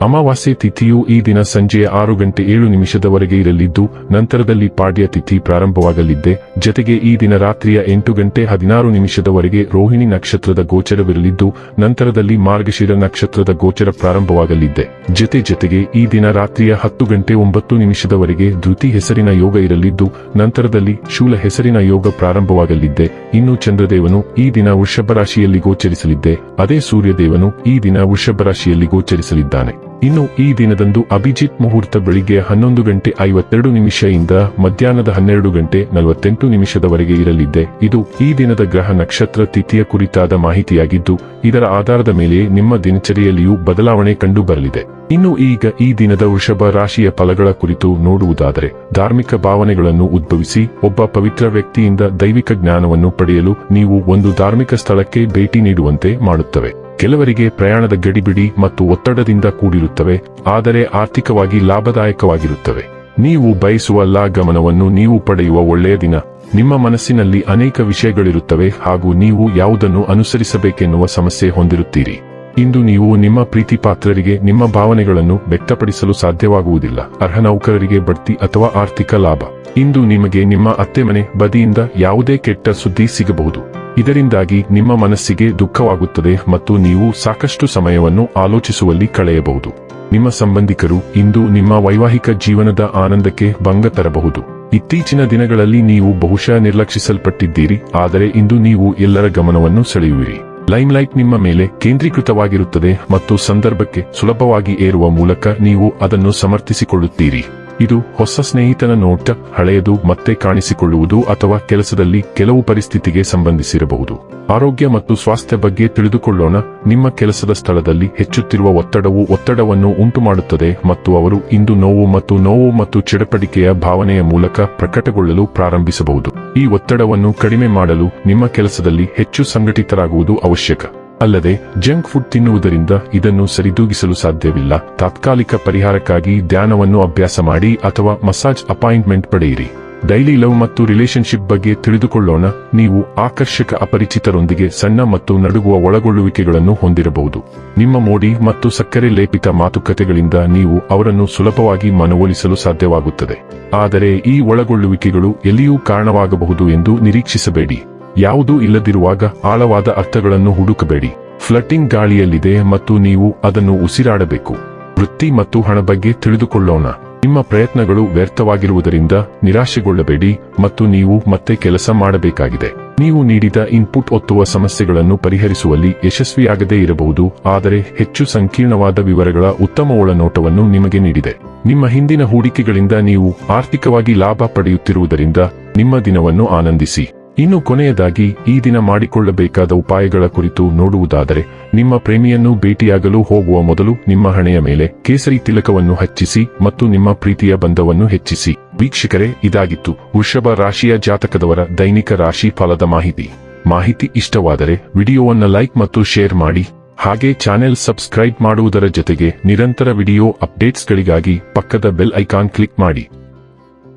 ಅಮಾವಾಸ್ಯೆ ತಿಥಿಯು ಈ ದಿನ ಸಂಜೆಯ ಆರು ಗಂಟೆ ಏಳು ನಿಮಿಷದವರೆಗೆ ಇರಲಿದ್ದು, ನಂತರದಲ್ಲಿ ಪಾಡ್ಯ ತಿಥಿ ಪ್ರಾರಂಭವಾಗಲಿದ್ದೆ. ಜತೆಗೆ ಈ ದಿನ ರಾತ್ರಿಯ ಎಂಟು ಗಂಟೆ ಹದಿನಾರು ನಿಮಿಷದವರೆಗೆ ರೋಹಿಣಿ ನಕ್ಷತ್ರದ ಗೋಚರವಿರಲಿದ್ದು, ನಂತರದಲ್ಲಿ ಮಾರ್ಗಶಿರ ನಕ್ಷತ್ರದ ಗೋಚರ ಪ್ರಾರಂಭವಾಗಲಿದ್ದೆ. ಜತೆ ಜತೆಗೆ ಈ ದಿನ ರಾತ್ರಿಯ ಹತ್ತು ಗಂಟೆ ಒಂಬತ್ತು ನಿಮಿಷದವರೆಗೆ ಧೃತಿ ಹೆಸರಿನ ಯೋಗ ಇರಲಿದ್ದು, ನಂತರದಲ್ಲಿ ಶೂಲ ಹೆಸರಿನ ಯೋಗ ಪ್ರಾರಂಭವಾಗಲಿದ್ದೆ. ಇನ್ನು ಚಂದ್ರದೇವನು ಈ ದಿನ ವೃಷಭ ರಾಶಿಯಲ್ಲಿ ಗೋಚರಿಸಲಿದ್ದೆ. ಅದೇ ಸೂರ್ಯದೇವನು ಈ ದಿನ ವೃಷಭ ರಾಶಿಯಲ್ಲಿ ಗೋಚರಿಸಲಿದ್ದಾನೆ. ಇನ್ನು ಈ ದಿನದಂದು ಅಭಿಜಿತ್ ಮುಹೂರ್ತ ಬೆಳಿಗ್ಗೆ ಹನ್ನೊಂದು ಗಂಟೆ ಐವತ್ತೆರಡು ನಿಮಿಷದಿಂದ ಮಧ್ಯಾಹ್ನದ ಹನ್ನೆರಡು ಗಂಟೆ ನಲವತ್ತೆಂಟು ನಿಮಿಷದವರೆಗೆ ಇರಲಿದೆ. ಇದು ಈ ದಿನದ ಗ್ರಹ ನಕ್ಷತ್ರ ತಿಥಿಯ ಕುರಿತಾದ ಮಾಹಿತಿಯಾಗಿದ್ದು, ಇದರ ಆಧಾರದ ಮೇಲೆ ನಿಮ್ಮ ದಿನಚರಿಯಲ್ಲಿಯೂ ಬದಲಾವಣೆ ಕಂಡು ಬರಲಿದೆ ಇನ್ನು ಈಗ ಈ ದಿನದ ವೃಷಭ ರಾಶಿಯ ಫಲಗಳ ಕುರಿತು ನೋಡುವುದಾದರೆ, ಧಾರ್ಮಿಕ ಭಾವನೆಗಳನ್ನು ಉದ್ಭವಿಸಿ, ಒಬ್ಬ ಪವಿತ್ರ ವ್ಯಕ್ತಿಯಿಂದ ದೈವಿಕ ಜ್ಞಾನವನ್ನು ಪಡೆಯಲು ನೀವು ಒಂದು ಧಾರ್ಮಿಕ ಸ್ಥಳಕ್ಕೆ ಭೇಟಿ ನೀಡುವಂತೆ ಮಾಡುತ್ತವೆ. ಕೆಲವರಿಗೆ ಪ್ರಯಾಣದ ಗಡಿಬಿಡಿ ಮತ್ತು ಒತ್ತಡದಿಂದ ಕೂಡಿರುತ್ತವೆ, ಆದರೆ ಆರ್ಥಿಕವಾಗಿ ಲಾಭದಾಯಕವಾಗಿರುತ್ತವೆ. ನೀವು ಬಯಸುವ ಲಾ ಗಮನವನ್ನು ನೀವು ಪಡೆಯುವ ಒಳ್ಳೆಯ ದಿನ. ನಿಮ್ಮ ಮನಸ್ಸಿನಲ್ಲಿ ಅನೇಕ ವಿಷಯಗಳಿರುತ್ತವೆ ಹಾಗೂ ನೀವು ಯಾವುದನ್ನು ಅನುಸರಿಸಬೇಕೆನ್ನುವ ಸಮಸ್ಯೆ ಹೊಂದಿರುತ್ತೀರಿ. ಇಂದು ನೀವು ನಿಮ್ಮ ಪ್ರೀತಿ ಪಾತ್ರರಿಗೆ, ನಿಮ್ಮ ಭಾವನೆಗಳನ್ನು ವ್ಯಕ್ತಪಡಿಸಲು ಸಾಧ್ಯವಾಗುವುದಿಲ್ಲ. ಅರ್ಹ ನೌಕರರಿಗೆ ಬಡ್ತಿ ಅಥವಾ ಆರ್ಥಿಕ ಲಾಭ. ಇಂದು ನಿಮಗೆ ನಿಮ್ಮ ಅತ್ತೆ ಮನೆ ಬದಿಯಿಂದ ಯಾವುದೇ ಕೆಟ್ಟ ಸುದ್ದಿ ಸಿಗಬಹುದು. ಇದರಿಂದಾಗಿ ನಿಮ್ಮ ಮನಸ್ಸಿಗೆ ದುಃಖವಾಗುತ್ತದೆ ಮತ್ತು ನೀವು ಸಾಕಷ್ಟು ಸಮಯವನ್ನು ಆಲೋಚಿಸುವಲ್ಲಿ ಕಳೆಯಬಹುದು. ನಿಮ್ಮ ಸಂಬಂಧಿಕರು ಇಂದು ನಿಮ್ಮ ವೈವಾಹಿಕ ಜೀವನದ ಆನಂದಕ್ಕೆ ಭಂಗ ತರಬಹುದು. ಇತ್ತೀಚಿನ ದಿನಗಳಲ್ಲಿ ನೀವು ಬಹುಶಃ ನಿರ್ಲಕ್ಷಿಸಲ್ಪಟ್ಟಿದ್ದೀರಿ, ಆದರೆ ಇಂದು ನೀವು ಎಲ್ಲರ ಗಮನವನ್ನು ಸೆಳೆಯುವಿರಿ. ಲೈಮ್ಲೈಟ್ ನಿಮ್ಮ ಮೇಲೆ ಕೇಂದ್ರೀಕೃತವಾಗಿರುತ್ತದೆ ಮತ್ತು ಸಂದರ್ಭಕ್ಕೆ ಸುಲಭವಾಗಿ ಏರುವ ಮೂಲಕ ನೀವು ಅದನ್ನು ಸಮರ್ಥಿಸಿಕೊಳ್ಳುತ್ತೀರಿ. ಇದು ಹೊಸ ಸ್ನೇಹಿತನ ನೋಟ, ಹಳೆಯದು ಮತ್ತೆ ಕಾಣಿಸಿಕೊಳ್ಳುವುದು ಅಥವಾ ಕೆಲಸದಲ್ಲಿ ಕೆಲವು ಪರಿಸ್ಥಿತಿಗೆ ಸಂಬಂಧಿಸಿರಬಹುದು. ಆರೋಗ್ಯ ಮತ್ತು ಸ್ವಾಸ್ಥ್ಯ ಬಗ್ಗೆ ತಿಳಿದುಕೊಳ್ಳೋಣ. ನಿಮ್ಮ ಕೆಲಸದ ಸ್ಥಳದಲ್ಲಿ ಹೆಚ್ಚುತ್ತಿರುವ ಒತ್ತಡವು ಒತ್ತಡವನ್ನು ಉಂಟುಮಾಡುತ್ತದೆ ಮತ್ತು ಅವರು ಇಂದು ನೋವು ಮತ್ತು ನೋವು ಮತ್ತು ಚಡಪಡಿಕೆಯ ಭಾವನೆಯ ಮೂಲಕ ಪ್ರಕಟಗೊಳ್ಳಲು ಪ್ರಾರಂಭಿಸಬಹುದು. ಈ ಒತ್ತಡವನ್ನು ಕಡಿಮೆ ಮಾಡಲು ನಿಮ್ಮ ಕೆಲಸದಲ್ಲಿ ಹೆಚ್ಚು ಸಂಘಟಿತರಾಗುವುದು ಅವಶ್ಯಕ. ಅಲ್ಲದೆ, ಜಂಕ್ ಫುಡ್ ತಿನ್ನುವುದರಿಂದ ಇದನ್ನು ಸರಿದೂಗಿಸಲು ಸಾಧ್ಯವಿಲ್ಲ. ತಾತ್ಕಾಲಿಕ ಪರಿಹಾರಕ್ಕಾಗಿ ಧ್ಯಾನವನ್ನು ಅಭ್ಯಾಸ ಮಾಡಿ ಅಥವಾ ಮಸಾಜ್ ಅಪಾಯಿಂಟ್ಮೆಂಟ್ ಪಡೆಯಿರಿ. ಡೈಲಿ ಲವ್ ಮತ್ತು ರಿಲೇಶನ್ಶಿಪ್ ಬಗ್ಗೆ ತಿಳಿದುಕೊಳ್ಳೋಣ. ನೀವು ಆಕರ್ಷಕ ಅಪರಿಚಿತರೊಂದಿಗೆ ಸಣ್ಣ ಮತ್ತು ನಡುಗುವ ಒಳಗೊಳ್ಳುವಿಕೆಗಳನ್ನು ಹೊಂದಿರಬಹುದು. ನಿಮ್ಮ ಮೋಡಿ ಮತ್ತು ಸಕ್ಕರೆ ಲೇಪಿತ ಮಾತುಕತೆಗಳಿಂದ ನೀವು ಅವರನ್ನು ಸುಲಭವಾಗಿ ಮನವೊಲಿಸಲು ಸಾಧ್ಯವಾಗುತ್ತದೆ. ಆದರೆ ಈ ಒಳಗೊಳ್ಳುವಿಕೆಗಳು ಎಲ್ಲಿಯೂ ಕಾರಣವಾಗಬಹುದು ಎಂದು ನಿರೀಕ್ಷಿಸಬೇಡಿ. ಯಾವುದೂ ಇಲ್ಲದಿರುವಾಗ ಆಳವಾದ ಅರ್ಥಗಳನ್ನು ಹುಡುಕಬೇಡಿ. ಫ್ಲಟ್ಟಿಂಗ್ ಗಾಳಿಯಲ್ಲಿದೆ ಮತ್ತು ನೀವು ಅದನ್ನು ಉಸಿರಾಡಬೇಕು. ವೃತ್ತಿ ಮತ್ತು ಹಣ ಬಗ್ಗೆ ತಿಳಿದುಕೊಳ್ಳೋಣ. ನಿಮ್ಮ ಪ್ರಯತ್ನಗಳು ವ್ಯರ್ಥವಾಗಿರುವುದರಿಂದ ನಿರಾಶೆಗೊಳ್ಳಬೇಡಿ ಮತ್ತು ನೀವು ಮತ್ತೆ ಕೆಲಸ ಮಾಡಬೇಕಾಗಿದೆ. ನೀವು ನೀಡಿದ ಇನ್ಪುಟ್ ಒತ್ತುವ ಸಮಸ್ಯೆಗಳನ್ನು ಪರಿಹರಿಸುವಲ್ಲಿ ಯಶಸ್ವಿಯಾಗದೇ ಇರಬಹುದು, ಆದರೆ ಹೆಚ್ಚು ಸಂಕೀರ್ಣವಾದ ವಿವರಗಳ ಉತ್ತಮ ಒಳನೋಟವನ್ನು ನಿಮಗೆ ನೀಡಿದೆ. ನಿಮ್ಮ ಹಿಂದಿನ ಹೂಡಿಕೆಗಳಿಂದ ನೀವು ಆರ್ಥಿಕವಾಗಿ ಲಾಭ ಪಡೆಯುತ್ತಿರುವುದರಿಂದ ನಿಮ್ಮ ದಿನವನ್ನು ಆನಂದಿಸಿ. ಇನ್ನು ಕೊನೆಯದಾಗಿ ಈ ದಿನ ಮಾಡಿಕೊಳ್ಳಬೇಕಾದ ಉಪಾಯಗಳ ಕುರಿತು ನೋಡುವುದಾದರೆ, ನಿಮ್ಮ ಪ್ರೇಮಿಯನ್ನು ಭೇಟಿಯಾಗಲು ಹೋಗುವ ಮೊದಲು ನಿಮ್ಮ ಹಣೆಯ ಮೇಲೆ ಕೇಸರಿ ತಿಲಕವನ್ನು ಹಚ್ಚಿಸಿ ಮತ್ತು ನಿಮ್ಮ ಪ್ರೀತಿಯ ಬಂಧವನ್ನು ಹೆಚ್ಚಿಸಿ. ವೀಕ್ಷಕರೇ, ಇದಾಗಿತ್ತು ವೃಷಭ ರಾಶಿಯ ಜಾತಕದವರ ದೈನಿಕ ರಾಶಿ ಫಲದ ಮಾಹಿತಿ. ಮಾಹಿತಿ ಇಷ್ಟವಾದರೆ ವಿಡಿಯೋವನ್ನು ಲೈಕ್ ಮತ್ತು ಶೇರ್ ಮಾಡಿ. ಹಾಗೆ ಚಾನೆಲ್ ಸಬ್ಸ್ಕ್ರೈಬ್ ಮಾಡುವುದರ ಜೊತೆಗೆ ನಿರಂತರ ವಿಡಿಯೋ ಅಪ್ಡೇಟ್ಸ್ಗಳಿಗಾಗಿ ಪಕ್ಕದ ಬೆಲ್ ಐಕಾನ್ ಕ್ಲಿಕ್ ಮಾಡಿ.